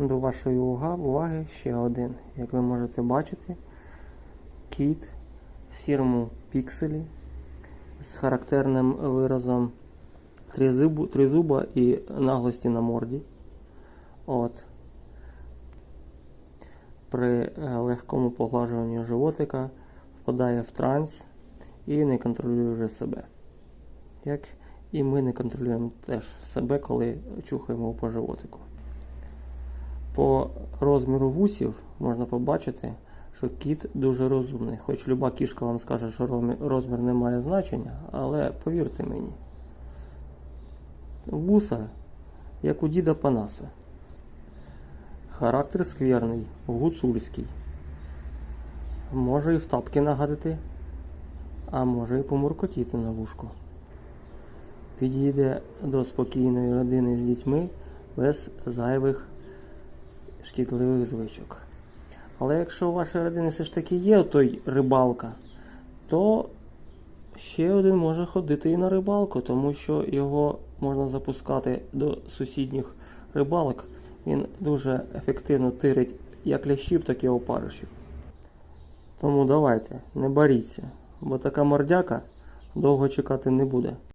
До вашої уваги ще один. Як ви можете бачити, кіт в сірому пікселі з характерним виразом тризубу, тризуба і наглості на морді. От. При е, легкому поглажуванні животика впадає в транс і не контролює вже себе. Як і ми не контролюємо теж себе, коли чухаємо по животику. По розміру вусів можна побачити, що кіт дуже розумний. Хоч люба кішка вам скаже, що розмір- не має значення, але повірте мені, вуса, як у діда Панаса. Характер скверний, гуцульський. Може і в тапки нагадати, а може і помуркотіти на вушку. Підійде до спокійної родини з дітьми без зайвих шкідливих звичок. Але якщо у вашій родині все ж таки є той рибалка, то ще один може ходити і на рибалку, тому що його можна запускати до сусідніх рибалок. Він дуже ефективно тирить як лящів, так і опаришів. Тому давайте, не боріться, бо така мордяка довго чекати не буде.